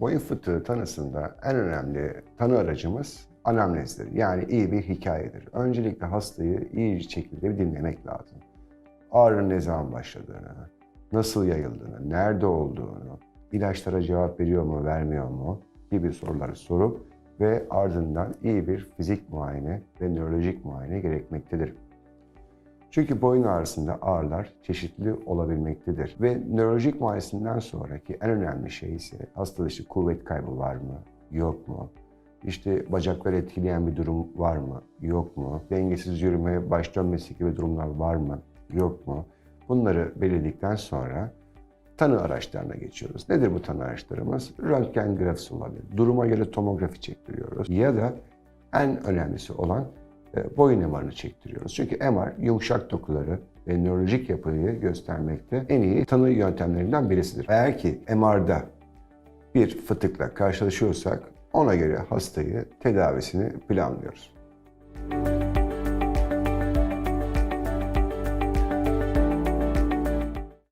Boyun fıtığı tanısında en önemli tanı aracımız anamnezdir. Yani iyi bir hikayedir. Öncelikle hastayı iyi bir şekilde bir dinlemek lazım. Ağrının ne zaman başladığını, nasıl yayıldığını, nerede olduğunu, ilaçlara cevap veriyor mu, vermiyor mu gibi soruları sorup ve ardından iyi bir fizik muayene ve nörolojik muayene gerekmektedir. Çünkü boyun ağrısında ağrılar çeşitli olabilmektedir. Ve nörolojik muayenesinden sonraki en önemli şey ise hastada işte kuvvet kaybı var mı, yok mu? İşte bacakları etkileyen bir durum var mı, yok mu? Dengesiz yürümeye baş dönmesi gibi durumlar var mı, yok mu? Bunları belirledikten sonra tanı araçlarına geçiyoruz. Nedir bu tanı araçlarımız? Röntgen grafisi olabilir. Duruma göre tomografi çektiriyoruz. Ya da en önemlisi olan boyun MR'ını çektiriyoruz. Çünkü MR yumuşak dokuları ve nörolojik yapıyı göstermekte en iyi tanı yöntemlerinden birisidir. Eğer ki MR'da bir fıtıkla karşılaşıyorsak ona göre hastayı tedavisini planlıyoruz.